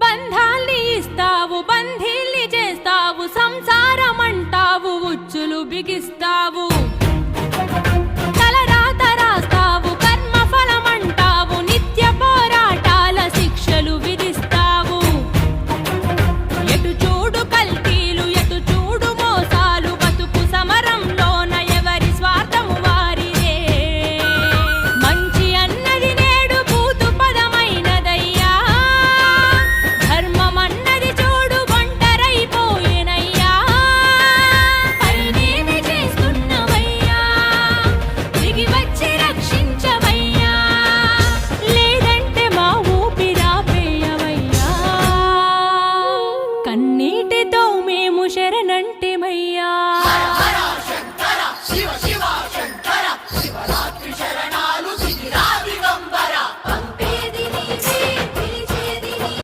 బంధాల్ని ఇస్తావు బంధీల్ని చేస్తావు సంసారం అంటావు ఉచ్చులు బిగిస్తావు. కన్నీటితో మేము శర